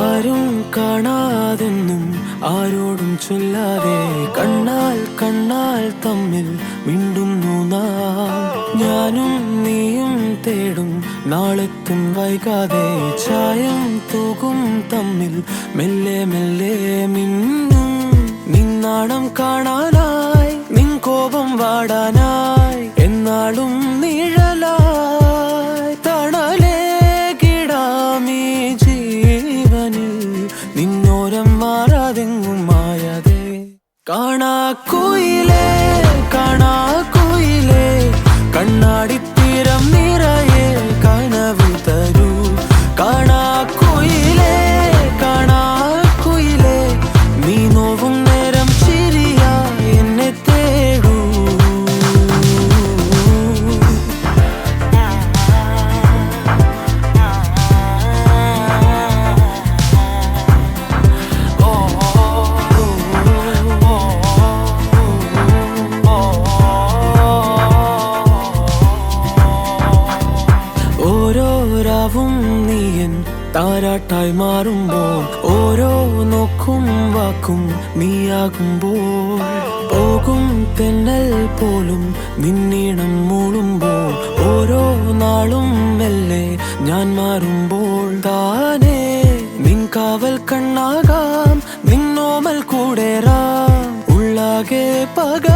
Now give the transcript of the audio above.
ആരും കാണാതെന്നും ആരോടും ചൊല്ലാതെ കണ്ണാൽ കണ്ണാൽ തമ്മിൽ മിണ്ടുന്നു നാം. ഞാനും നീയും തേടും നാളെത്തും വൈകാതെ ചായം തൂകും തമ്മിൽ മെല്ലെ മെല്ലെ മിന്നും. നിന്നാണം കാണാനായി നിൻ കോപം വാടാനായി എന്നാളും காணா கோயிலே காணா கோயிலே கண்ணாடி രാവും നീയൻ താരാട്ടായി മാറുമ്പോൾ ഓരോ നോക്കും വാക്കും നീയാകുമ്പോൾ പോകും തെന്നൽ പോലും നിന്നീണം മൂളുമ്പോൾ ഓരോ നാളും മെല്ലെ ഞാൻ മാറുമ്പോൾ താനേ നിൻ കാവൽ കണ്ണാകാം നിന്നോമൽ കൂടെറാം ഉള്ളാകെ പക